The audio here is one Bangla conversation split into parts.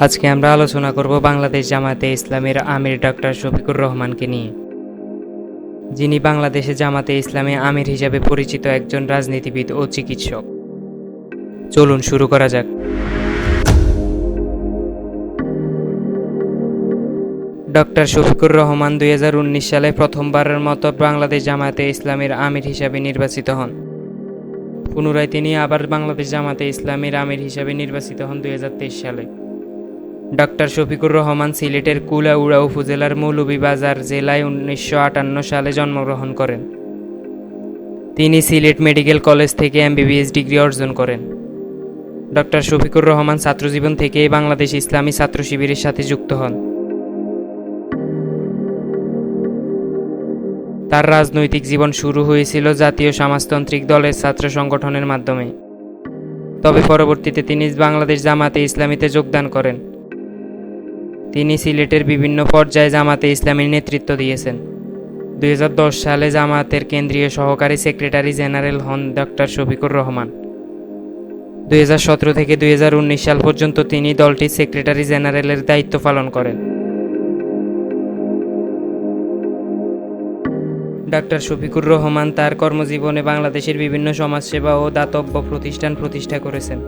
আজকে আমরা আলোচনা করব বাংলাদেশ জামাতে ইসলামের আমির ডক্টর শফিকুর রহমানকে নিয়ে। যিনি বাংলাদেশে জামাতে ইসলামে আমির হিসাবে পরিচিত একজন রাজনীতিবিদ ও চিকিৎসক। চলুন শুরু করা যাক। ডক্টর শফিকুর রহমান দুই হাজার উনিশ সালে প্রথমবারের মতো বাংলাদেশ জামাতে ইসলামের আমির হিসাবে নির্বাচিত হন। পুনরায় তিনি আবার বাংলাদেশ জামাতে ইসলামের আমির হিসাবে নির্বাচিত হন দুই হাজার তেইশ সালে। ডক্টর শফিকুর রহমান সিলেটের কুলাউড়া উপজেলার মৌলভীবাজার জেলায় উনিশশো আটান্ন সালে জন্মগ্রহণ করেন। তিনি সিলেট মেডিকেল কলেজ থেকে এমবিবিএস ডিগ্রি অর্জন করেন। ডক্টর শফিকুর রহমান ছাত্রজীবন থেকেই বাংলাদেশ ইসলামী ছাত্র শিবিরের সাথে যুক্ত হন। তার রাজনৈতিক জীবন শুরু হয়েছিল জাতীয় সমাজতান্ত্রিক দলের ছাত্র সংগঠনের মাধ্যমে। তবে পরবর্তীতে তিনি বাংলাদেশ জামাতে ইসলামীতে যোগদান করেন। তিনি সিলেটের বিভিন্ন পর্যায়ে জামাতে ইসলামীর নেতৃত্ব দিয়েছেন। দুই হাজার দশ সালে জামাতের কেন্দ্রীয় সহকারী সেক্রেটারি জেনারেল হন ডক্টর শফিকুর রহমান। দুই হাজার সতেরো থেকে দুই হাজার উনিশ সাল পর্যন্ত তিনি দলটির সেক্রেটারি জেনারেলের দায়িত্ব পালন করেন। ডক্টর শফিকুর রহমান তার কর্মজীবনে বাংলাদেশের বিভিন্ন সমাজসেবা ও দাতব্য প্রতিষ্ঠান প্রতিষ্ঠা করেছেন।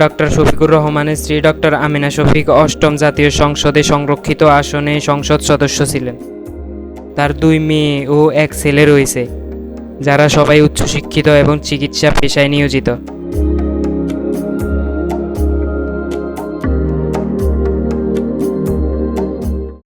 ডক্টর শফিকুর রহমানের স্ত্রী ডক্টর আমিনা শফিক অষ্টম জাতীয় সংসদে সংরক্ষিত আসনে সংসদ সদস্য ছিলেন। তার দুই মেয়ে ও এক ছেলে রয়েছে, যারা সবাই উচ্চশিক্ষিত এবং চিকিৎসা পেশায় নিয়োজিত।